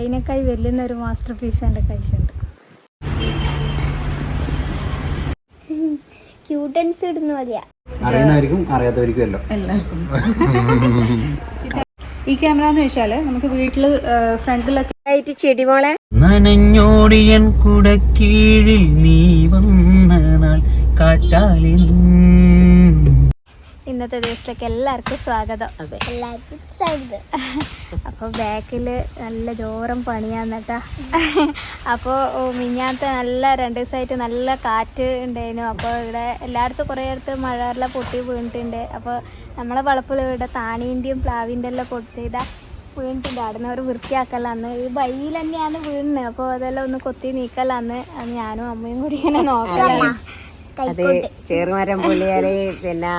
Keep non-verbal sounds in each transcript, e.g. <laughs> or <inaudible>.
അതിനേക്കായി വെല്ലുന്ന ഒരു master piece എന്റെ കഴിച്ചുണ്ട് ക്യൂട്ടൻസ് ഇടുന്ന മതിയാ. അറിയുന്നവർക്കും അറിയാത്തവർക്കും എല്ലാം. എല്ലാവർക്കും. ഈ ക്യാമറ എന്ന് വെച്ചാൽ നമുക്ക് വീട്ടിൽ ഫ്രണ്ടിലൊക്കെ ആയിട്ട് ചെടിമോളെ നനഞ്ഞോടിയൻ കുടക്കീഴിൽ നീ വന്ന നാൾ കാറ്റാലി ഇന്നത്തെ ദിവസത്തേക്ക് എല്ലാവർക്കും സ്വാഗതം. എല്ലാവർക്കും സ്വാഗതം. <laughs> അപ്പോൾ ബാക്കിൽ നല്ല ജോരം പണിയാന്നിട്ടാ. <laughs> അപ്പോൾ മിഞ്ഞാത്ത നല്ല രണ്ട് ദിവസമായിട്ട് നല്ല കാറ്റ് ഉണ്ടായിരുന്നു. അപ്പോൾ ഇവിടെ എല്ലായിടത്തും കുറേ അടുത്ത് മഴയെല്ലാം പൊട്ടി വീണിട്ടുണ്ട്. അപ്പോൾ നമ്മളെ വളപ്പിൽ ഇവിടെ താണീന്റെയും പ്ലാവിന്റെ എല്ലാം പൊട്ടിയിട വീണിട്ടുണ്ട്. അവിടെ നിന്ന് അവർ വൃത്തിയാക്കലാന്ന് ഈ ബൈയിൽ തന്നെയാണ് വീഴുന്നത് അപ്പോൾ അതെല്ലാം ഒന്ന് കൊത്തി നീക്കലാന്ന് ഞാനും അമ്മയും കൂടി ഇങ്ങനെ നോക്കലാണ്. അത്. ചെറുമരം പുള്ളിയാൽ പിന്നെ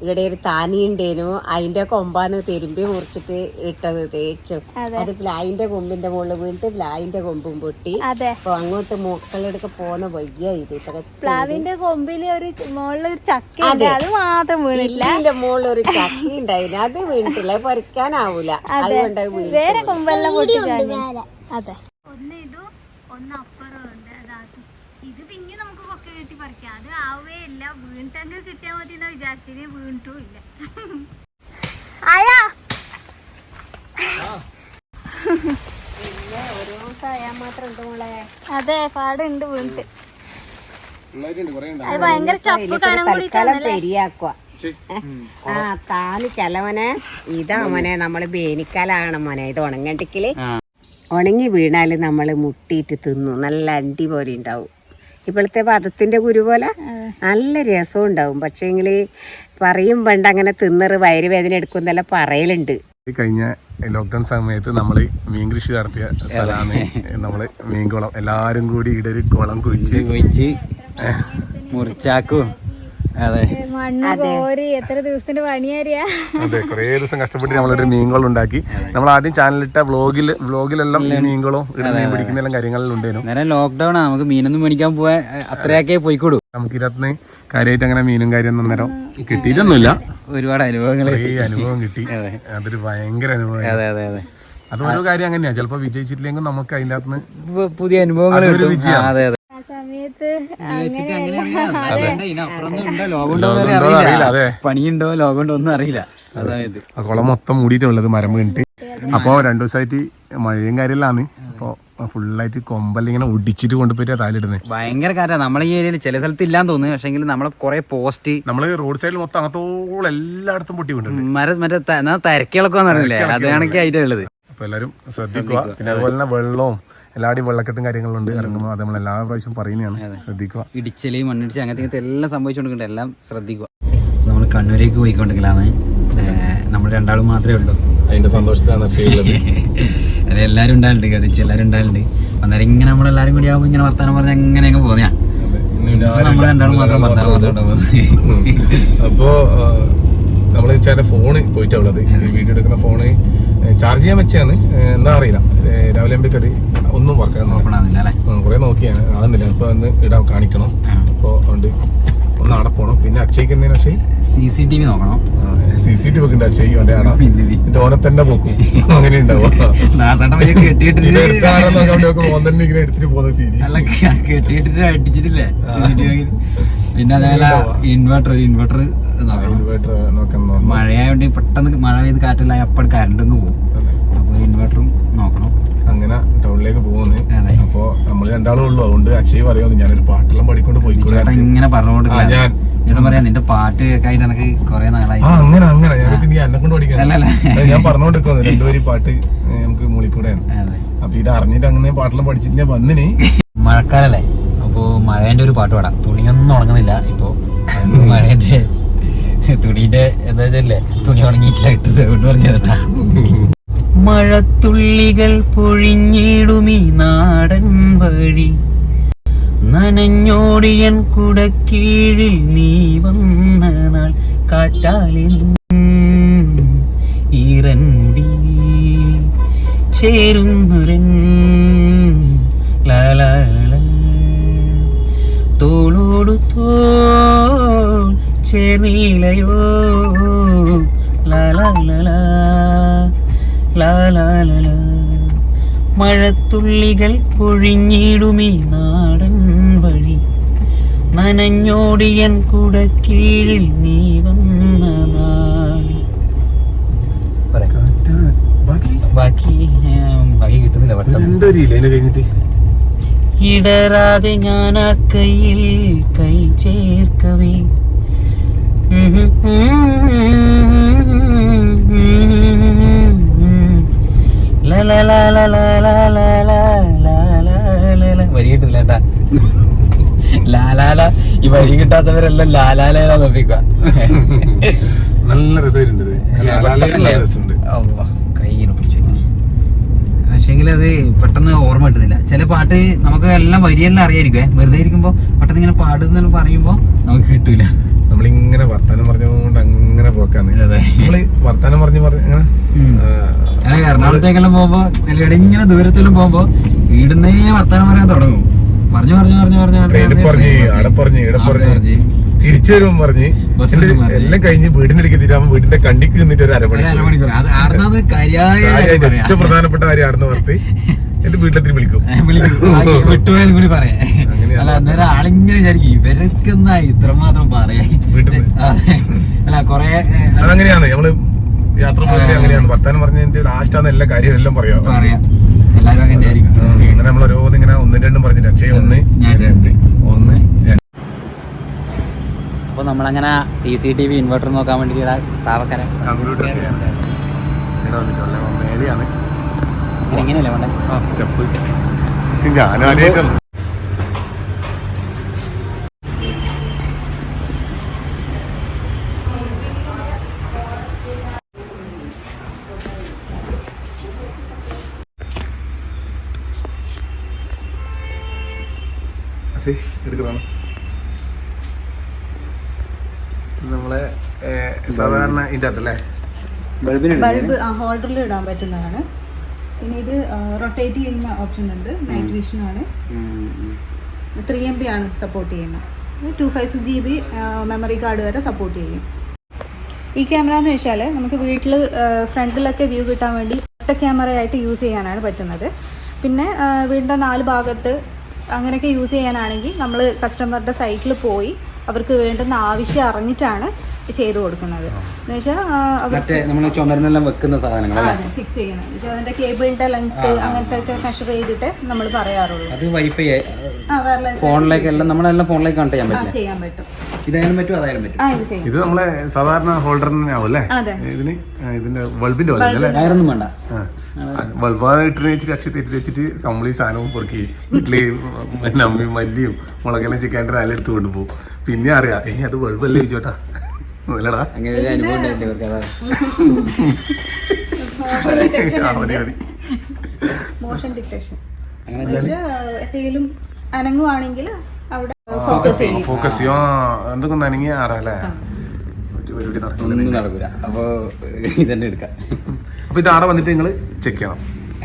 ഇവിടെ ഒരു താനി ഉണ്ടേനു അതിന്റെ കൊമ്പാന്ന് തിരുമ്പി മുറിച്ചിട്ട് ഇട്ടത് തേച്ചു അതെ. പ്ലായിന്റെ കൊമ്പിന്റെ മുകളിൽ വീണിട്ട് പ്ലായിന്റെ കൊമ്പും പൊട്ടി. അതെ. അപ്പൊ അങ്ങോട്ട് മക്കളെടുക്ക പോന്ന വയ്യ ഇത് ഇത്ര പ്ലാവിന്റെ കൊമ്പിൽ ഒരു മുകളിൽ ഒരു ചക്ക അത്. മാത്രം വീണില്ല ഇതിന്റെ മുകളിൽ ഒരു ചക്ക ഉണ്ടായിന് അത് വീണിട്ടില്ല. പൊരിക്കാനാവൂല അതുകൊണ്ട് വേറെ കൊമ്പെല്ലാം പൊട്ടി അതെ. ഒന്ന് ഇതും ഒന്ന് അപ്പുറം ഉണ്ട് അതാക്കി ഇത് പിന്നെ നമുക്ക് പറിക്കാം. അത് ആവേ ഇല്ല. വീണിട്ടെങ്കിൽ കിട്ടിയാൽ മതി എന്നാ വിചാരിച്ചിന്. വീണിട്ടും ഇല്ല. അതെ പാടുണ്ട് വീണിട്ട്. അത് ഭയങ്കര ചപ്പ് കനം പെരിയാക്കുക ആ കാൽ ചെലവനെ ഇതാ മോനെ നമ്മൾ ബേനിക്കാലാണ് മോനെ. ഇത് ഉണങ്ങണ്ടിക്കൽ ഉണങ്ങി വീണാൽ നമ്മൾ മുട്ടിയിട്ട് തിന്നു. നല്ല അണ്ടി പോലെ ഉണ്ടാവും. ഇപ്പോഴത്തെ പദത്തിന്റെ കുരു പോലെ നല്ല രസം ഉണ്ടാവും. പക്ഷേങ്കിൽ പറയും പണ്ട് അങ്ങനെ തിന്നറ് വയറ് വേദന എടുക്കുന്നെല്ലാം പറയലുണ്ട്. ഈ കഴിഞ്ഞ ലോക്ക്ഡൗൺ സമയത്ത് നമ്മൾ മീൻ കൃഷി നടത്തിയ സ്ഥലമാണ് നമ്മൾ മീൻകുളം. എല്ലാവരും കൂടി ഇടൊരു കുളം കുഴിച്ച് കുഴിച്ച് മുറിച്ചാക്കും. അതെ. മണ്ണ് കോരി എത്ര ദിവസത്തിന്റെ പണിയാരിയാ? അതെ കുറേ ദിവസം കഷ്ടപ്പെട്ട് നമ്മളൊരു ഉണ്ടാക്കി നമ്മൾ ആദ്യം ചാനലിട്ട വ്ലോഗിൽ വ്ലോഗിലെല്ലാം ഈ മീൻകളും മീൻ പിടിക്കുന്ന കാര്യങ്ങളിൽ ഉണ്ടായിരുന്നു നേരെ ലോക്ക്ഡൌൺ ആണ് നമുക്ക് മീനൊന്നും മേടിക്കാൻ പോവാൻ അത്രയൊക്കെ പോയിക്കോളൂ നമുക്ക് ഇരുപത്തിന് കാര്യമായിട്ട് അങ്ങനെ മീനും കാര്യം അന്നേരം കിട്ടിയിട്ടൊന്നുമില്ല. ഒരുപാട് അനുഭവങ്ങൾ അനുഭവം കിട്ടി. അതൊരു ഭയങ്കര അനുഭവം അതെ അതെ അതെ. അത് ഓരോ കാര്യം അങ്ങനെയാ. ചിലപ്പോ വിജയിച്ചിട്ടില്ലെങ്കിൽ നമുക്ക് അതിന്റെ അകത്ത് പുതിയ അനുഭവങ്ങൾ പണിയുണ്ടോ ലോകമുണ്ടോ ഒന്നും അറിയില്ല അതായത്. ആ കുളം മൊത്തം മൂടിയിട്ടുള്ളത് മരം വീണിട്ട് അപ്പോൾ രണ്ടു ദിവസമായിട്ട് മഴയും കാര്യമില്ലാന്ന്. അപ്പോൾ ഫുള്ളായിട്ട് കൊമ്പെല്ലാം ഇങ്ങനെ ഒടിച്ചിട്ട് കൊണ്ടുപോയിട്ട് താലിടുന്നത് ഭയങ്കര കാര്യമാണ്. നമ്മളെ ഈ ഏരിയയിൽ ചില സ്ഥലത്ത് ഇല്ലാന്ന് തോന്നുന്നു. പക്ഷെങ്കിൽ നമ്മളെ കുറെ പോസ്റ്റ് നമ്മൾ റോഡ് സൈഡിൽ മൊത്തം അങ്ങത്തോളം എല്ലായിടത്തും പൊട്ടി വീണിട്ടുണ്ട് മര മറ്റേ തിരക്കുകളൊക്കെ എന്നാ തരക്കിളക്കം പറഞ്ഞില്ലേ അത് കണക്കെ ആയിട്ട് ഉള്ളത്. അപ്പോൾ എല്ലാരും ശ്രദ്ധിക്കുക. പിന്നെ അതുപോലെ തന്നെ വെള്ളവും എല്ലാവരുടെയും വെള്ളക്കെട്ടും കാര്യങ്ങളുണ്ട് ഇറങ്ങുമ്പോൾ അത് നമ്മൾ എല്ലാ പ്രാവശ്യം പറയുന്നതാണ്. ശ്രദ്ധിക്കുക. ഇടിച്ചൽ മണ്ണിടിച്ച് അങ്ങനത്തെ എല്ലാം സംഭവിച്ചുകൊണ്ടിരിക്കുന്നുണ്ട് എല്ലാം ശ്രദ്ധിക്കുക. നമ്മൾ കണ്ണൂരേക്ക് പോയിക്കൊണ്ടിരിക്കലാണ് നമ്മൾ രണ്ടാളും മാത്രമേ ഉള്ളൂ. അതിന്റെ സന്തോഷത്താണ് <laughs> അത് എല്ലാവരും ഉണ്ടായിട്ടുണ്ട് കതിച്ച് എല്ലാവരും ഉണ്ടായിട്ടുണ്ട് അന്നേരം ഇങ്ങനെ നമ്മളെല്ലാരും കൂടി ആകുമ്പോൾ ഇങ്ങനെ വർത്താനം പറഞ്ഞ അങ്ങനെയൊക്കെ പോന്നെയാ നമ്മൾ രണ്ടാളും മാത്രം വർത്താനം അപ്പോൾ നമ്മൾ ചില ഫോണ് പോയിട്ട് ഉള്ളത് വീഡിയോ എടുക്കുന്ന ഫോണ് ചാർജ് ചെയ്യാൻ വെച്ചാണ് എന്താ അറിയില്ല. രാവിലെ അത് ഒന്നും വർക്ക് കുറെ നോക്കിയാണ്. ആകുന്നില്ല ഇപ്പൊ ഒന്ന് ഇടാൻ കാണിക്കണം. അപ്പോൾ അതുകൊണ്ട് ഒന്ന് അവിടെ പോകണം പിന്നെ അക്ഷയ്ക്ക് അക്ഷയ്ക്കുന്നതിന് Akshay? C C T V നോക്കണം? സി സി ടി വി ഉണ്ട് അക്ഷയ്. അവന്റെ ആടാ. പിന്നെ എന്നിട്ട് ഓനെ തന്നെ പോക്കും അങ്ങനെ ഉണ്ടാവും എടുത്തിട്ട് പോകുന്ന സീരി അല്ല ക- കെട്ടിയിട്ടിട്ട് അടിച്ചിട്ടില്ലേ? പിന്നെ അതേപോലെ ഇൻവെർട്ടർ ഇൻവെർട്ടർ ഇൻവേർട്ടർ നോക്കണം. മഴയായോണ്ട് പെട്ടെന്ന് മഴ പെയ്ത് കാറ്റെല്ലാം അപ്പോൾ കറണ്ട് പോകും അപ്പൊ അപ്പോൾ ഇൻവെർട്ടറും നോക്കണം. അങ്ങനെ ടൗണിലേക്ക് പോകുന്നത് അതെ. അപ്പൊ നമ്മൾ രണ്ടാളും ഉള്ളു. അതുകൊണ്ട് അക്ഷയ് പറയുന്നു ഞാനൊരു പാട്ടെല്ലാം പാടിക്കൊണ്ട് പോയിക്കൂടെ ഇങ്ങനെ പറഞ്ഞുകൊണ്ട് ആ, ഞാൻ പറയാം നിന്റെ പാട്ട് കേൾക്കായിട്ട് എനിക്ക് കുറെ നാളായി. അങ്ങനെ അങ്ങനെ. ഞാൻ എന്നെ കൊണ്ട് പഠിക്കാൻ. ഞാൻ പറഞ്ഞോണ്ടിരിക്കുന്നു രണ്ടുപേരും പാട്ട് നമുക്ക് മൂളിക്കൂടെ അതെ. അപ്പൊ ഇത് അറിഞ്ഞിട്ട് അങ്ങനെ പാട്ടെല്ലാം പഠിച്ചിട്ട് ഞാൻ വന്നിന്. മഴക്കാലല്ലേ? അപ്പോ മഴേന്റെ ഒരു പാട്ട് പാടാം. തുണിയൊന്നും ഉണങ്ങുന്നില്ല. ഇപ്പോ മഴേന്റെ തുണീന്റെ എന്താ വെച്ചല്ലേ? തുണി ഉണങ്ങിയിട്ടില്ല ഇട്ടത് കൊണ്ട് പറഞ്ഞതാ മഴത്തുള്ളികൾ പൊഴിഞ്ഞിടുമീ നാടൻ വഴി. നനഞ്ഞോടിയൻ കുടക്കീഴിൽ നീ വന്ന നാൾ കാറ്റാലിൽ ഈറൻ മുടി ചേരുന്നൊരൻ തോൾ നീലയോ? മഴത്തുള്ളികൾ പൊഴിഞ്ഞിടുമീ നാടൻ വഴി. നനഞ്ഞോടിയൻ കുടക്കീഴിൽ നീ വന്ന നാൾ ബാക്കി? കിട്ടുന്നില്ല ഇടരാതെ ഞാൻ ആ കയ്യിൽ കൈ വരി കിട്ടില്ല കേട്ടാ ലാലാല ഈ വരി കിട്ടാത്തവരെല്ലാം ലാലാല നോക്കിക്കുക നല്ല രസമുണ്ട് കൈയിനെ പിടിച്ചു പക്ഷേങ്കിൽ അത് പെട്ടെന്ന് ഓർമ്മ കിട്ടുന്നില്ല. ചില പാട്ട് നമുക്ക് എല്ലാം വരിയെല്ലാം അറിയായിരിക്കും. വെറുതെ ഇരിക്കുമ്പോ പെട്ടെന്ന് ഇങ്ങനെ പാടുന്നെല്ലാം പറയുമ്പോ നമുക്ക് കിട്ടൂല. നമ്മളിങ്ങനെ വർത്താനം പറഞ്ഞുകൊണ്ട് അങ്ങനെ പോക്കാന്ന്. നമ്മൾ വർത്താനം പറഞ്ഞു പറഞ്ഞു അങ്ങനെ എറണാകുളത്തേക്കെല്ലാം പോകുമ്പോ ഇങ്ങനെ ദൂരത്തിലും പോകുമ്പോ വീടുന്നേ വർത്താനം പറയാൻ തുടങ്ങും. പറഞ്ഞു പറഞ്ഞു പറഞ്ഞു പറഞ്ഞു പറഞ്ഞു അവിടെ പറഞ്ഞു ഇവിടെ പറഞ്ഞു തിരിച്ചു വരുമ്പോ പറഞ്ഞ്. എല്ലാം കഴിഞ്ഞ് വീടിന്റെ അടുക്ക് എത്തിയിട്ടാകുമ്പോ വീടിന്റെ കണ്ടിക്ക് നിന്നിട്ട് ഒരു അരമണിക്കൂർ. ഏറ്റവും പ്രധാനപ്പെട്ട കാര്യം ആടുന്ന വർത്ത് <laughs> എന്റെ വീട്ടിലെത്തി വിളിക്കും. <laughs> വിട്ടുപോയത് കൂടി പറയാം. അല്ല അന്നേരം ആളിങ്ങനെ വിചാരിക്കും ഇവരൊക്കെന്നാ ഇത്ര ഇത്രമാത്രം പറയാ. അല്ല കൊറേ അങ്ങനെയാണ്. നമ്മൾ യാത്ര പോയാലും അങ്ങനെയാണ്. വർത്താനം പറഞ്ഞിട്ട് ലാസ്റ്റ് എല്ലാ കാര്യം എല്ലാം പറയാം. പറയാം. എല്ലാരും അങ്ങനെ ആയിരിക്കും. അങ്ങനെ നമ്മൾ ഓരോന്ന് ഇങ്ങനെ ഒന്നും രണ്ടും പറഞ്ഞിട്ട് അക്ഷയ ഒന്ന് രണ്ട്. ഒന്ന് രണ്ട്. അപ്പോൾ നമ്മളങ്ങനെ C C T V inverter നോക്കാൻ വേണ്ടി താവക്കര. കമ്പ്യൂട്ടർ ഇവിടെ വന്നിട്ടുള്ള മേലെയാണ്. എങ്ങനെയല്ലേ വേണ്ടേ? ആ സ്റ്റെപ്പ്. ഞാനും ആദ്യമായിട്ടാണ് എടുക്കുന്നതാണ് നമ്മളെ സാധാരണ ഇതിന്റെ അകത്തല്ലേ? ബൾബ് ഹോൾഡറിൽ ഇടാൻ പറ്റുന്നതാണ്. പിന്നെ ഇത് റൊട്ടേറ്റ് ചെയ്യുന്ന ഓപ്ഷൻ ഉണ്ട്. നൈറ്റ് വിഷൻ ആണ്. ത്രീ എം ബി ആണ് സപ്പോർട്ട് ചെയ്യുന്നത്. Two five six G B memory card വരെ സപ്പോർട്ട് ചെയ്യും. ഈ ക്യാമറ എന്ന് വെച്ചാൽ നമുക്ക് വീട്ടിൽ ഫ്രണ്ടിലൊക്കെ വ്യൂ കിട്ടാൻ വേണ്ടി ഒറ്റ ക്യാമറയായിട്ട് യൂസ് ചെയ്യാനാണ് പറ്റുന്നത്. പിന്നെ വീടിന്റെ നാല് ഭാഗത്ത് അങ്ങനെയൊക്കെ യൂസ് ചെയ്യാനാണെങ്കിൽ നമ്മൾ കസ്റ്റമറുടെ സൈറ്റിൽ പോയി അവർക്ക് വേണ്ടുന്ന ആവശ്യം അറിഞ്ഞിട്ടാണ് ചെയ്തു കൊടുക്കുന്നത്. എന്ന് വെച്ചാൽ വെക്കുന്ന സാധനങ്ങൾ ഫിക്സ് ചെയ്യുന്നത്. അതിന്റെ കേബിളിന്റെ ലെങ്ത് അങ്ങനത്തെ ഒക്കെ മെഷർ ചെയ്തിട്ട് നമ്മൾ പറയാറുള്ളൂ. അത് വൈഫൈ നമ്മളെല്ലാം ഫോണിലേക്ക് കണക്ട് ചെയ്യാൻ പറ്റും. ഇതായാലും പറ്റും അതായാലും പറ്റും ആ ഇത് നമ്മളെ സാധാരണ ആവും അല്ലേ. ഇതിന് ഇതിന്റെ ബൾബിന്റെ പോലെ അല്ലേ? വയറൊന്നും വേണ്ട. ബൾബാണ് ഇട്ടിട്ട് വെച്ചിട്ട് അക്ഷയ തെറ്റി വെച്ചിട്ട് കംപ്ലീറ്റ് സാധനവും പൊറുക്കി വീട്ടിൽ അമ്മയും മല്ലിയും മുളകെല്ലാം ചിക്കാന്റെ നാലെടുത്ത് കൊണ്ടുപോകും. പിന്നെ അറിയാം ഏ അത് ബൾബല്ലേ ചോദിച്ചോട്ടാ? അങ്ങനെ ഒരു അനുഭവം ഉണ്ടായില്ലേ ഇവർക്ക് അതാ. മോഷൻ ഡിറ്റക്ഷൻ ആ, മതി മതി. മോഷൻ ഡിറ്റക്ഷൻ അങ്ങനെ എന്തെങ്കിലും അനങ്ങുവാണെങ്കിൽ അവിടെ ഫോക്കസ് ചെയ്യും ഫോക്കസ് ചെയ്യും. ആ, എന്തൊക്കെ നനങ്ങിയ ആടാ അല്ലേ? ഒരു പരിപാടി നടക്കില്ല. ഒന്നും നടക്കൂല. അപ്പൊ ഇതന്നെ എടുക്കാം. അപ്പൊ ഇത് ആടെ വന്നിട്ട് നിങ്ങൾ ചെക്ക് ചെയ്യണം.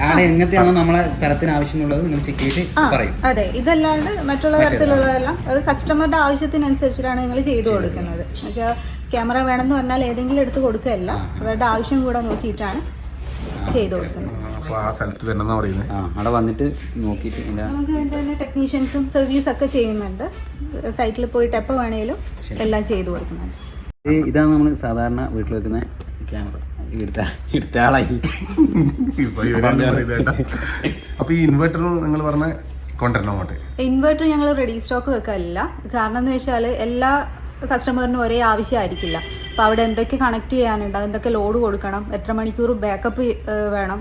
ആടെ എങ്ങനത്തെയാണോ നമ്മളെ സ്ഥലത്തിന് ആവശ്യമുള്ളത് നിങ്ങൾ ചെക്ക് ചെയ്ത് ആ പറയും. അതെ. ഇതല്ലാണ്ട് മറ്റുള്ള തരത്തിലുള്ളതെല്ലാം അത് കസ്റ്റമറുടെ ആവശ്യത്തിനനുസരിച്ചിട്ടാണ് നിങ്ങൾ ചെയ്തു കൊടുക്കുന്നത്. എന്നുവെച്ചാൽ ക്യാമറ വേണമെന്ന് പറഞ്ഞാൽ ഏതെങ്കിലും എടുത്ത് കൊടുക്കുകയല്ല. അവരുടെ ആവശ്യം കൂടെ നോക്കിയിട്ടാണ് ചെയ്തു കൊടുക്കുന്നത്. അവിടെ വന്നിട്ട് നോക്കിയിട്ട് നമുക്ക് തന്നെ ടെക്നീഷ്യൻസും സർവീസ് ഒക്കെ ചെയ്യുന്നുണ്ട്. സൈറ്റിൽ പോയിട്ട് എപ്പോൾ വേണേലും എല്ലാം ചെയ്തു കൊടുക്കുന്നുണ്ട്. ഇതാണ് നമ്മൾ സാധാരണ വീട്ടിൽ വെക്കുന്ന ക്യാമറ. എടുത്ത എടുത്ത ആളായി. ഇപ്പൊ ഇവരെല്ലാം പറയുന്നത് കേട്ടാ. അപ്പൊ ഈ ഇൻവെർട്ടർ നിങ്ങൾ പറഞ്ഞ കൊണ്ടുവരണം ഇൻവെർട്ടർ ഞങ്ങൾ റെഡി സ്റ്റോക്ക് വെക്കാറില്ല കാരണം എന്ന് വെച്ചാൽ എല്ലാ കസ്റ്റമറിനും ഒരേ ആവശ്യമായിരിക്കില്ല. അപ്പോൾ അവിടെ എന്തൊക്കെ കണക്ട് ചെയ്യാനുണ്ട്? എന്തൊക്കെ ലോഡ് കൊടുക്കണം? എത്ര മണിക്കൂർ ബാക്കപ്പ് വേണം?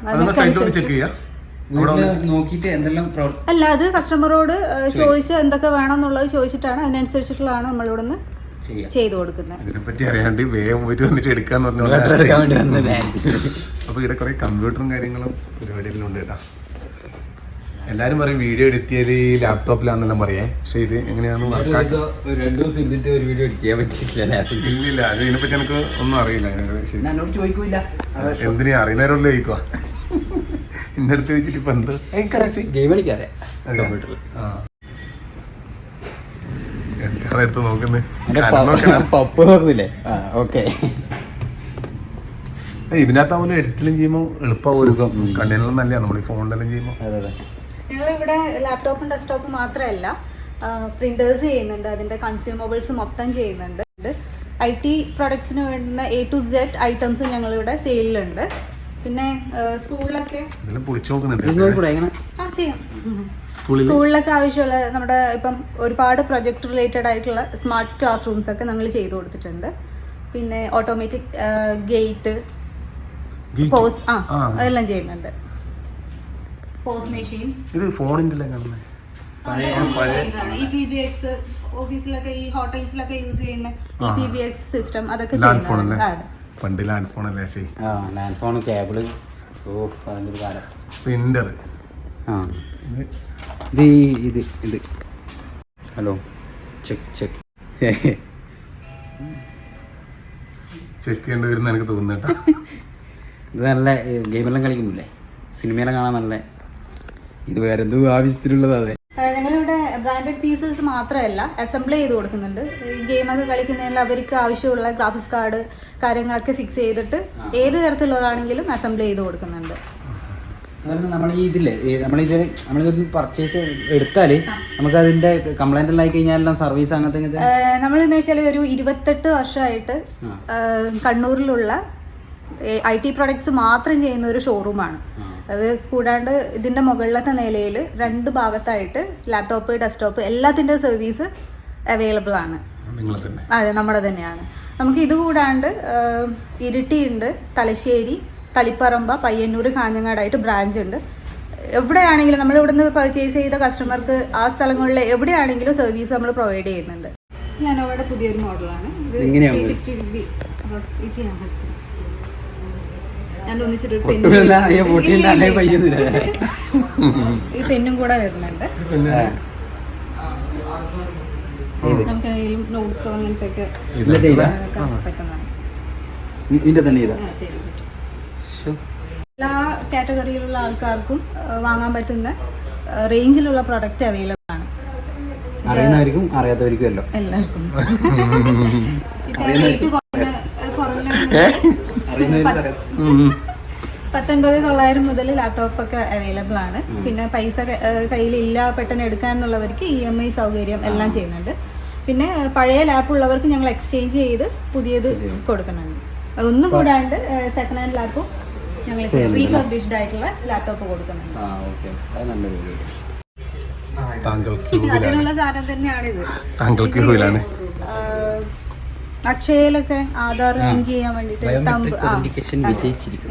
അല്ല അത് കസ്റ്റമറോട് ചോദിച്ച് എന്തൊക്കെ വേണം എന്നുള്ളത് ചോദിച്ചിട്ടാണ് അതിനനുസരിച്ചിട്ടുള്ളതാണ് നമ്മളിവിടെ നിന്ന് ചെയ്യാം. ചെയ്തു കൊടുക്കുന്നത്. ഇതിനെപ്പറ്റി അറിയാണ്ട് വേഗം പോയിട്ട് വന്നിട്ട് എടുക്കാന്ന് വേണ്ടി അപ്പൊ ഇവിടെ കുറെ കമ്പ്യൂട്ടറും കാര്യങ്ങളും പരിപാടിയിലുണ്ട് കേട്ടാ. എല്ലാരും പറയും വീഡിയോ എഡിറ്റ് ചെയ്യൽ ലാപ്ടോപ്പിലാന്നെല്ലാം പറയേ. പക്ഷെ ഇത് എങ്ങനെയാണ് രണ്ടു ദിവസം ഇരുന്നിട്ട് ഒരു വീഡിയോ എഡിറ്റ് ചെയ്യാൻ പറ്റിയില്ല ഇല്ലില്ല അത് ഇതിനെപ്പറ്റി എനിക്ക് ഒന്നും അറിയില്ല. എന്നോട് ചോദിക്കൂല എന്തിനാ? അറിയുന്നവരോട് ചോദിക്കുക എന്റെ അടുത്ത് വെച്ചിട്ട് ഇപ്പൊ എന്ത്? എനിക്കറിയാം ഗെയിം കളിക്കാറിയാം കമ്പ്യൂട്ടറിൽ എടുത്ത് നോക്കുന്നത് <laughs> പപ്പ് നോക്കുന്നില്ലേ ആ ഓക്കെ. ഇതിനകത്താവുമ്പോൾ എഡിറ്റിലും ചെയ്യുമ്പോൾ എളുപ്പമാവും കണ്ണിനെല്ലാം നല്ലതാണ് നമ്മൾ ഈ ഫോണിലെല്ലാം ചെയ്യുമ്പോൾ അതെ അതെ. ഞങ്ങളിവിടെ ലാപ്ടോപ്പും ഡെസ്ക്ടോപ്പും മാത്രമല്ല പ്രിന്റേഴ്സ് ചെയ്യുന്നുണ്ട്. അതിന്റെ കൺസ്യൂമബിൾസ് മൊത്തം ചെയ്യുന്നുണ്ട്. ഐ ടി പ്രൊഡക്ട്സിന് വേണ്ടുന്ന എ ടു സെഡ് ഐറ്റംസ് ഞങ്ങളിവിടെ സെയിലുണ്ട് പിന്നെ സ്കൂളിലൊക്കെ ആ ചെയ്യാം. സ്കൂളിലൊക്കെ ആവശ്യമുള്ള നമ്മുടെ ഇപ്പം ഒരുപാട് പ്രൊജക്ട് റിലേറ്റഡ് ആയിട്ടുള്ള സ്മാർട്ട് ക്ലാസ് റൂംസ് ഒക്കെ നമ്മൾ ചെയ്തു കൊടുത്തിട്ടുണ്ട്. പിന്നെ ഓട്ടോമാറ്റിക് ഗേറ്റ് പോസ് ആ ആ. അതെല്ലാം ചെയ്യുന്നുണ്ട്. പോസ് മെഷീൻസ് ഇത് ഫോണിന്റെ കാണുന്നത് ഈ പി ബി എക്സ് ഓഫീസിലൊക്കെ ഈ ഹോട്ടൽസിലൊക്കെ യൂസ് ചെയ്യുന്ന ഈ പി ബി എക്സ് സിസ്റ്റം അതൊക്കെ ലാൻഡ്. പണ്ട് ലാൻഡ് ഫോൺ അല്ലേ ശരി. ആ ലാൻഡ് ഫോൺ കേബിൾ ഓ അതിന്റെ ഒരു കാലം. പ്രിന്റർ ആ. ഇത് ഈ- ഇത് ഇത്. ഹലോ. Check check. ചെക്ക് ചെയ്യേണ്ടി വരുന്ന എനിക്ക് തോന്നുന്നു കേട്ടോ. ഇത് നല്ല ഗെയിമെല്ലാം കളിക്കുന്നില്ലേ? സിനിമയെല്ലാം കാണാൻ നല്ല ഇത് വേറെ എന്തോ ആവശ്യത്തിനുള്ളത് അതെ. ആ, ഞങ്ങളിവിടെ ബ്രാൻഡഡ് പീസസ് മാത്രമല്ല അസംബിൾ ചെയ്ത് കൊടുക്കുന്നുണ്ട്. ഈ ഗെയിമൊക്കെ കളിക്കുന്നതിൽ അവർക്ക് ആവശ്യമുള്ള ഗ്രാഫിക്സ് കാർഡ് കാര്യങ്ങളൊക്കെ ഫിക്സ് ചെയ്തിട്ട് ഏത് തരത്തിലുള്ളതാണെങ്കിലും അസംബിൾ ചെയ്ത് കൊടുക്കുന്നുണ്ട്. നമ്മൾ ഈ ഇതില്ലേ നമ്മളിത് നമ്മളിത് പർച്ചേസ് എടുത്താൽ നമുക്ക് അതിന്റെ കംപ്ലൈന്റ് എല്ലാം ആയി കഴിഞ്ഞാൽ സർവീസ് അങ്ങനത്തെ നമ്മൾ എന്ന് വെച്ചാൽ ഒരു ഇരുപത്തെട്ട് വർഷമായിട്ട് കണ്ണൂരിലുള്ള ഐ ടി പ്രൊഡക്ട്സ് മാത്രം ചെയ്യുന്ന ഒരു ഷോറൂമാണ് അത് കൂടാണ്ട് ഇതിന്റെ മുകളിലത്തെ നിലയിൽ രണ്ട് ഭാഗത്തായിട്ട് ലാപ്ടോപ്പ് ഡെസ്ക്ടോപ്പ് എല്ലാത്തിന്റെ സർവീസ് അവൈലബിൾ ആണ്. അതെ നമ്മുടെ തന്നെയാണ്. നമുക്ക് ഇത് കൂടാണ്ട് ഇരുട്ടിയുണ്ട് തലശ്ശേരി തളിപ്പറമ്പ പയ്യന്നൂർ കാഞ്ഞങ്ങാടായിട്ട് ബ്രാഞ്ച് ഉണ്ട്. എവിടെയാണെങ്കിലും നമ്മൾ ഇവിടുന്ന് പർച്ചേസ് ചെയ്ത കസ്റ്റമർക്ക് ആ സ്ഥലങ്ങളിൽ എവിടെയാണെങ്കിലും സർവീസ് നമ്മൾ പ്രൊവൈഡ് ചെയ്യുന്നുണ്ട്. ലെനോവയുടെ പുതിയൊരു മോഡലാണ് ത്രീ സിക്സ്റ്റി ഡിഗ്രി റൊട്ടേറ്റ് ചെയ്യാൻ പറ്റും ഞാൻ ഒന്നിച്ചിട്ട് ഒരു പൊട്ടില്ല, അയ്യോ, പൊട്ടിയില്ല, അല്ലേ പൈസ പെണ്ണ് തരാം. ഈ പെന്നും കൂടെ വരുന്നുണ്ട്? നമുക്ക് നോട്ട്സോ അങ്ങനത്തെ ഒക്കെ ഇതിന്റെ ഇതാ? പറ്റുന്നതാണ്. ഇതിന്റെ തന്നെ എല്ലാ കാറ്റഗറിയിലുള്ള ആൾക്കാർക്കും വാങ്ങാൻ പറ്റുന്ന റേഞ്ചിലുള്ള പ്രോഡക്റ്റ് അവൈലബിൾ ആണ്. അറിയുന്നവർക്കും അറിയാത്തവർക്കും എല്ലാം. എല്ലാവർക്കും. <laughs> പത്തൊൻപത് തൊള്ളായിരം മുതൽ ലാപ്ടോപ്പ് ഒക്കെ അവൈലബിൾ ആണ്. പിന്നെ പൈസ കയ്യിലില്ല പെട്ടെന്ന് എടുക്കാനുള്ളവർക്ക് ഇ എം ഐ സൗകര്യം എല്ലാം ചെയ്യുന്നുണ്ട്. പിന്നെ പഴയ ലാപ്പ് ഉള്ളവർക്ക് ഞങ്ങൾ എക്സ്ചേഞ്ച് ചെയ്ത് പുതിയത് കൊടുക്കുന്നുണ്ട്. ഒന്നും കൂടാണ്ട് സെക്കൻഡ് ഹാൻഡ് ലാപ്പും ഞങ്ങൾ റീഫർബിഷ്ഡ് ആയിട്ടുള്ള ലാപ്ടോപ്പ് കൊടുക്കുന്നുണ്ട്. ആ ഓക്കെ അത് നല്ലൊരു പരിപാടി താങ്കൾ ക്യൂവിലാണ് <laughs> അതിനുള്ള സാധനം തന്നെയാണ് ഇത് ക്യൂവിലാണ് അക്ഷയയിലൊക്കെ ആധാർ ലിങ്ക് ചെയ്യാൻ വേണ്ടിട്ട് തമ്പ് ആ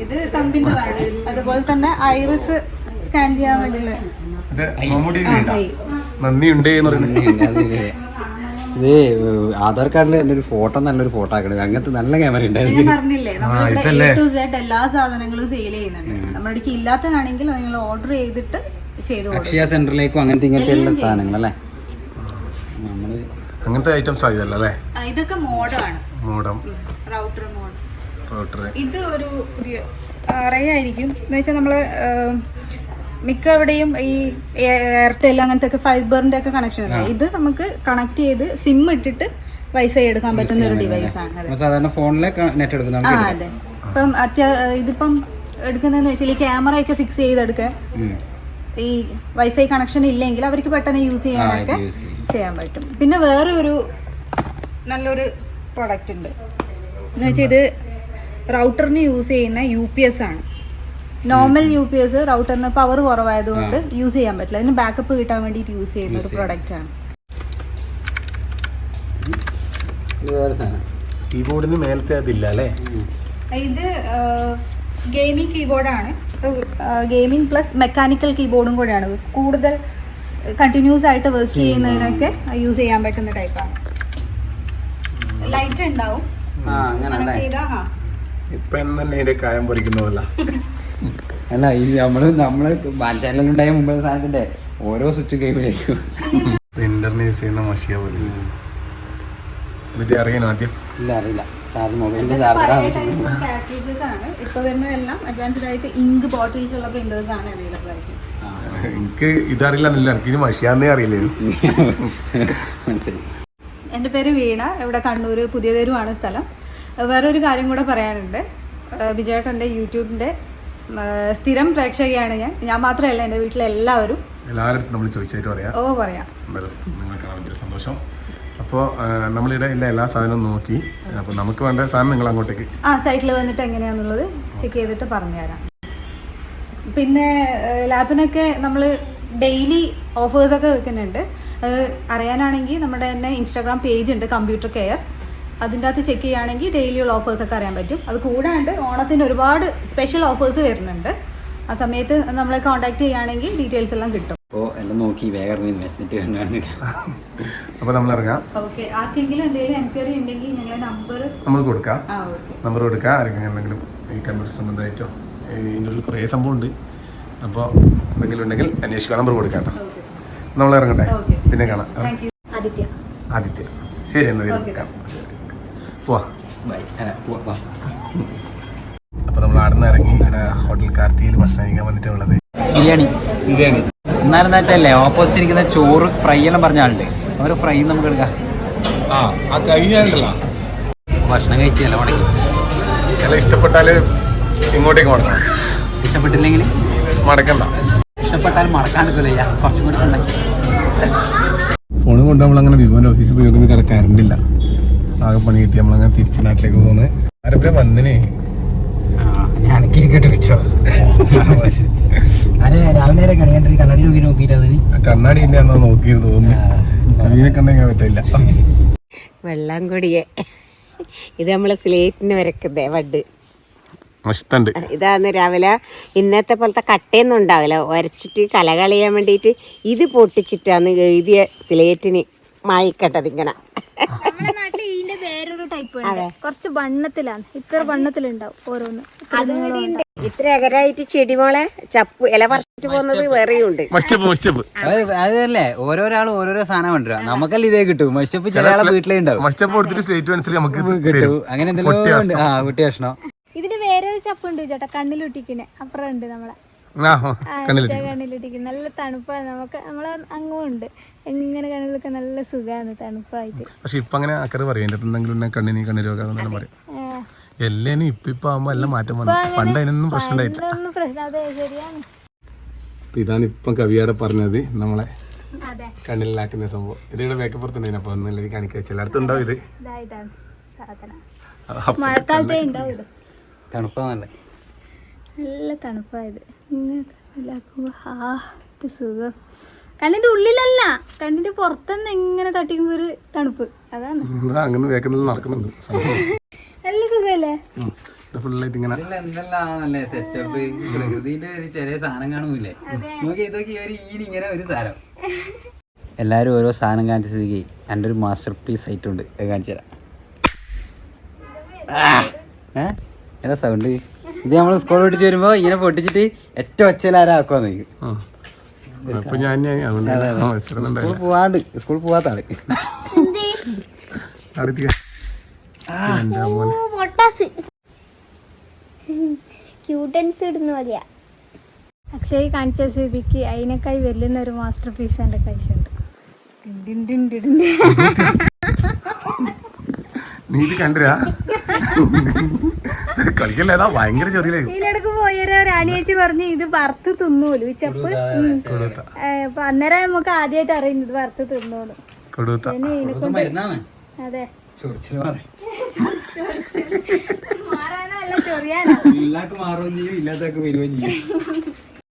ഇത് തമ്പിന്റെതാണ് അതുപോലെ തന്നെ ഐറിസ് സ്കാൻ ചെയ്യാൻ വേണ്ടിയുള്ള മറ്റേ മമ്മൂട്ടി ആ, കൈ. നന്ദി ഉണ്ടേ എന്ന് പറയുന്നത് ഇത് ആധാർ കാർഡിൽ നല്ലൊരു ഫോട്ടോ നല്ലൊരു ഫോട്ടോ ആക്കണം. അങ്ങനത്തെ നല്ല ക്യാമറ ഞാൻ ഉണ്ടായിരുന്നു പറഞ്ഞില്ലേ നമ്മളിവിടെ എ ടു സെഡ് എല്ലാ സാധനങ്ങളും സെയിൽ ചെയ്യുന്നുണ്ട്. നമ്മുടെ അടുക്ക് ഇല്ലാത്തതാണെങ്കിൽ നിങ്ങൾ ഓർഡർ ചെയ്തിട്ട് ചെയ്തു അക്ഷയ സെന്ററിലേക്കും അങ്ങനത്തെ ഇങ്ങനത്തെ എല്ലാ സാധനങ്ങൾ അല്ലേ അങ്ങനത്തെ ഐറ്റംസ് ആയതല്ല അല്ലേ? ഇതൊക്കെ മോഡാണ്. മോഡം. Router mode. റൗട്ടർ ഇത് ഒരു പുതിയ അറേ ആയിരിക്കും. എന്ന് വെച്ചാൽ നമ്മൾ മിക്ക എവിടെയും ഈ എയർടെൽ അങ്ങനത്തെ ഒക്കെ ഫൈബറിന്റെ ഒക്കെ കണക്ഷൻ അല്ലേ? ഇത് നമുക്ക് കണക്ട് ചെയ്ത് സിം ഇട്ടിട്ട് വൈഫൈ എടുക്കാൻ പറ്റുന്ന ഒരു ഡിവൈസ് ആണ്. സാധാരണ ഫോണിലെ നെറ്റ് എടുക്കുന്ന ആ അതെ. ഇപ്പം അത്യാ ഇതിപ്പം എടുക്കുന്നതെന്ന് വെച്ചാൽ ഈ ക്യാമറ ഒക്കെ ഫിക്സ് ചെയ്തെടുക്കാൻ. ഈ വൈഫൈ കണക്ഷൻ ഇല്ലെങ്കിൽ അവർക്ക് പെട്ടെന്ന് യൂസ് ചെയ്യാനൊക്കെ. ചെയ്യാൻ പറ്റും. പിന്നെ വേറെ ഒരു നല്ലൊരു പ്രൊഡക്റ്റ് ഉണ്ട്. എന്ന് വെച്ചാൽ ഇത് റൗട്ടറിന് യൂസ് ചെയ്യുന്ന യു പി എസ് ആണ്. നോർമൽ യു പി എസ് റൗട്ടറിന് പവർ കുറവായതുകൊണ്ട് യൂസ് ചെയ്യാൻ പറ്റില്ല. അതിന് ബാക്കപ്പ് കിട്ടാൻ വേണ്ടിയിട്ട് യൂസ് ചെയ്യുന്ന ഒരു പ്രൊഡക്റ്റ് ആണ്. കീബോർഡിന് മേലത്തെ അതില്ല അല്ലേ? ഇത് ഗെയിമിംഗ് കീബോർഡാണ് ഗെയിമിംഗ് പ്ലസ് മെക്കാനിക്കൽ കീബോർഡും കൂടെയാണ്. കൂടുതൽ കണ്ടിന്യൂസ് ആയിട്ട് വർക്ക് ചെയ്യുന്നതിനൊക്കെ യൂസ് ചെയ്യാൻ പറ്റുന്ന ടൈപ്പാണ് ലൈറ്റ് ഉണ്ടാവും. ഇപ്പൊ കായം പറിക്കുന്നതല്ല അല്ല ഈ നമ്മൾ നമ്മൾ ചാനലുണ്ടായ മുമ്പേ സാധനത്തിന്റെ ഓരോ സ്വിച്ച് ഗെയിമിലേക്കും പ്രിന്ററിന് യൂസ് ചെയ്യുന്ന മഷിയ പോലെ. എന്നിട്ട് അറിയാനോ ആദ്യം? ഇല്ല അറിയില്ല. ചാർജ് മൊബൈലിന്റെ പാക്കേജസ് ആണ്. ഇപ്പൊ വരുന്നതെല്ലാം അഡ്വാൻസ്ഡ് ആയിട്ട് ഇങ്ക് ബോട്ടിൽസ് ഉള്ള പ്രിന്റേഴ്സ് ആണ് അവൈലബിൾ ആയിട്ട്. എനിക്ക് ഇതറിയില്ല എനിക്ക് ഇനി മഷിയാന്നേ അറിയില്ലേ. മനസ്സിലായി. എന്റെ പേര് വീണ. ഇവിടെ കണ്ണൂർ പുതിയ തെരുവാണ് സ്ഥലം. വേറൊരു കാര്യം കൂടെ പറയാനുണ്ട്. വിജയേട്ടന്റെ യൂട്യൂബിന്റെ സ്ഥിരം പ്രേക്ഷകയാണ് ഞാൻ. ഞാൻ മാത്രമല്ല എന്റെ വീട്ടിലെ എല്ലാവരും. എല്ലാവരും നമ്മൾ ചോദിച്ചായിട്ട് പറയാം. ഓ പറയാം. നിങ്ങൾക്ക് നിങ്ങളെ കാണാൻ പറ്റിയ സന്തോഷം. അപ്പോൾ നമ്മളിവിടെ ഇല്ല എല്ലാ സാധനവും നോക്കി. അപ്പോൾ നമുക്ക് വേണ്ട സാധനം നിങ്ങൾ അങ്ങോട്ടേക്ക് ആ സൈറ്റിൽ വന്നിട്ട് എങ്ങനെയാണെന്നുള്ളത് ചെക്ക് ചെയ്തിട്ട് പറഞ്ഞുതരാം. പിന്നെ ലാബിനൊക്കെ നമ്മൾ ഡെയിലി ഓഫേഴ്സൊക്കെ വെക്കുന്നുണ്ട്. അത് അറിയാനാണെങ്കിൽ നമ്മുടെ തന്നെ ഇൻസ്റ്റാഗ്രാം പേജ് ഉണ്ട് കമ്പ്യൂട്ടർ കെയർ. അതിന്റെ അകത്ത് ചെക്ക് ചെയ്യുകയാണെങ്കിൽ ഡെയിലിയുള്ള ഓഫേഴ്സൊക്കെ അറിയാൻ പറ്റും. അത് കൂടാണ്ട് ഓണത്തിന് ഒരുപാട് സ്പെഷ്യൽ ഓഫേഴ്സ് വരുന്നുണ്ട്. ആ സമയത്ത് നമ്മളെ കോൺടാക്ട് ചെയ്യുകയാണെങ്കിൽ ഡീറ്റെയിൽസ് എല്ലാം കിട്ടും. അപ്പോൾ എല്ലാം നോക്കി വേഗം അപ്പോൾ നമ്മൾ ഇറങ്ങാം. ഓക്കെ ആർക്കെങ്കിലും എന്തെങ്കിലും എൻക്വയറി ഉണ്ടെങ്കിൽ ഞങ്ങളെ നമ്പർ നമ്മൾ കൊടുക്കാം. ആ ഓക്കെ. നമ്പർ കൊടുക്കാം. ആരെങ്കിലും എന്തെങ്കിലും ഈ കമ്പ്യൂട്ടർ സംബന്ധമായിട്ടോ? ഇതിന്റെ ഉള്ളിൽ കുറേ സംഭവം ഉണ്ട് അപ്പോൾ എന്തെങ്കിലും ഉണ്ടെങ്കിൽ അന്വേഷിക്കുക. നമ്പർ കൊടുക്കാം കേട്ടോ. നമ്മൾ ഇറങ്ങട്ടെ? പിന്നെ കാണാം. ആദിത്യ. ആദിത്യ. ശരി എന്നാൽ ശരി. പോവാ. ബൈ. അല്ല പോവാ അപ്പോൾ നമ്മൾ അവിടെ നിന്ന് ഇറങ്ങി ഇവിടെ ഹോട്ടൽ കാർത്തിയിൽ ഭക്ഷണം കഴിക്കാൻ വന്നിട്ടുള്ളത് ബിരിയാണി. ബിരിയാണി. എന്നാലും വെച്ചല്ലേ ഓപ്പോസിറ്റ് ഇരിക്കുന്ന ചോറ് ഫ്രൈ എല്ലാം പറഞ്ഞ ആളുണ്ട്. അവർ ഫ്രൈ നമുക്ക് എടുക്കാം. ആ ഭക്ഷണം കഴിച്ചല്ല ഇഷ്ടപ്പെട്ടാൽ ഇങ്ങോട്ടേക്ക് മടക്കണം ഇഷ്ടപ്പെട്ടില്ലെങ്കിൽ മടക്കണ്ട. ഇഷ്ടപ്പെട്ടാൽ മടക്കാനൊക്കില്ല കുറച്ചും കൂടി ഉണ്ടാക്കി ഫോണും കൊണ്ട് നമ്മൾ അങ്ങനെ വിമാന ഓഫീസിൽ പോയി നോക്കുന്ന കട കറണ്ടില്ല ആകെ പണി കിട്ടി. നമ്മളങ്ങനെ തിരിച്ച് നാട്ടിലേക്ക് പോകുന്നത്. ആരെപ്പോഴും വന്നിനെ? ഞാൻ കേട്ട് വെച്ചോ <laughs> അതെ രാവിലെ നേരം കണിയാണ്ടി കണ്ണാടി നോക്കി നോക്കിയിട്ട് അതിന്? കണ്ണാടി ഇല്ല എന്നാ നോക്കിയത് തോന്നുന്നു. കണ്ടെങ്കിൽ പറ്റില്ല. വെള്ളം കൊടിയെ. ഇത് നമ്മളെ സ്ലേറ്റിന് വരക്കുന്നേ വഡ് ഇതാന്ന് രാവിലെ ഇന്നത്തെ പോലത്തെ കട്ടയൊന്നും ഉണ്ടാവില്ല. ഉരച്ചിട്ട് കലകളിയാൻ വേണ്ടിയിട്ട് ഇത് പൊട്ടിച്ചിട്ടാണ് എഴുതിയ സ്ലേറ്റിന് മായിക്കട്ടത് ഇങ്ങനെ. നമ്മുടെ നാട്ടിൽ ഇതിന്റെ വേറൊരു ടൈപ്പ് ഉണ്ട്. കുറച്ച് വണ്ണത്തിലാണ്. ഇത്ര വണ്ണത്തിലുണ്ടാവും ഓരോന്ന്. ഇത്ര അകരായിട്ട് ചെടിമോളെ ചപ്പ് ഇല പറിച്ചിട്ട് പോകുന്നത് വേറെയുണ്ട് ഉണ്ട്. അതല്ലേ ഓരോരാളും ഓരോരോ സാധനം കൊണ്ടുവരാ. നമുക്കല്ല ഇതേ കിട്ടും. മഷിപ്പ് ചില വീട്ടിലേ ഉണ്ടാവും. സ്ലേറ്റ് നമുക്ക് കിട്ടും. അങ്ങനെ എന്തെങ്കിലും ആ കുട്ടി ഭക്ഷണം ഇതിന് വേറൊരു ചപ്പുണ്ട് ചേട്ടാ കണ്ണിലൊട്ടിക്കണേ അപ്പുറം ഉണ്ട് നമ്മളെ കണ്ണിലൊട്ടിക്കുന്ന നല്ല തണുപ്പാണ് നമുക്ക് നമ്മളെ അങ്ങുണ്ട് എങ്ങനെ കണ്ണിലൊക്കെ നല്ല സുഖമാണ് തണുപ്പായിട്ട്. പക്ഷെ ഇപ്പൊ അങ്ങനെ അക്കറ് പറയും. എന്റെ എന്തെങ്കിലും കണ്ണിന് കണ്ണിലൊക്കെ പറയും. എല്ലാനും എല്ലേനും ഇപ്പൊ ഇപ്പൊ ആകുമ്പോ എല്ലാം മാറ്റം വന്നു. പണ്ട് അതിനൊന്നും പ്രശ്നം ഉണ്ടായിട്ടില്ല. ഇതാണ് ഇപ്പം കവിയാടെ പറഞ്ഞത് നമ്മളെ കണ്ണിലാക്കുന്ന സംഭവം. ഇതിവിടെ വേക്കപ്പുറത്തുണ്ടായിരുന്നു അപ്പൊ ഒന്നും കാണിക്കുക ചിലയിടത്തും ഉണ്ടാവും ഇത്. മഴക്കാലത്തേ ഉണ്ടാവും ഇത് തണുപ്പാന്നല്ലേ നല്ല തണുപ്പായത് ഇങ്ങനെ കണ്ണിലാക്കുമ്പോ ആ ഇത് സുഖം. കണ്ണിന്റെ ഉള്ളിലല്ല കണ്ണിന്റെ പുറത്തുനിന്ന് ഇങ്ങനെ തട്ടിക്കുമ്പോ ഒരു തണുപ്പ്. അതാണ്. അങ്ങനെ നടക്കുന്നുണ്ട് നല്ല സുഖല്ലേ? സെറ്റപ്പ് പ്രകൃതിന്റെ ഒരു ചെറിയ സാധനം കാണൂലേ നോക്കി ഇതൊക്കെ ഒരു ഈന് ഇങ്ങനെ ഒരു സാധനം. എല്ലാരും ഓരോ സാധനം കാണിച്ച സ്ഥിതിക്ക് എന്റെ ഒരു മാസ്റ്റർ പീസ് ആയിട്ടുണ്ട്. അത് കാണിച്ചു തരാം. ആ! ഏതാ സൗണ്ട് ഇത് നമ്മൾ സ്കൂൾ വിട്ടിട്ട് വരുമ്പോ ഇങ്ങനെ പൊട്ടിച്ചിട്ട് ഏറ്റവും ഒച്ചയിലാരാക്കുവാന്ന്. അപ്പൊ ഞാൻ സ്കൂൾ പോവാണ്ട്. സ്കൂൾ പോവാത്ത ആൾ. ക്യൂട്ടൻസ് ഇടുന്നു മതിയാ. അക്ഷയ് കാണിച്ച സ്ഥിതിക്ക് അതിനേക്കായി വെല്ലുന്ന ഒരു മാസ്റ്റർ പീസ് എന്റെ കഴിച്ചുണ്ട് നീ ഇത് കണ്ടിരാ? കളിക്കല്ലേടാ ഭയങ്കര ചെറിയ ഇതിനിടക്ക് പോയൊരു റാണിയേച്ചി പറഞ്ഞു ഇത് വറുത്ത് തിന്നൂലു ചപ്പ് അപ്പൊ അന്നേരം നമുക്ക് ആദ്യമായിട്ട് അറിയുന്നു ഇത് വറുത്ത് തിന്നോളൂ അതെ. ചൊറിച്ചിൽ മാറി മാറാനോ അല്ല ചൊറിയാനോ ഇല്ലാക്ക് മാറുകയും ചെയ്യും ഇല്ലാത്തക്ക് വരുകയും ചെയ്യും.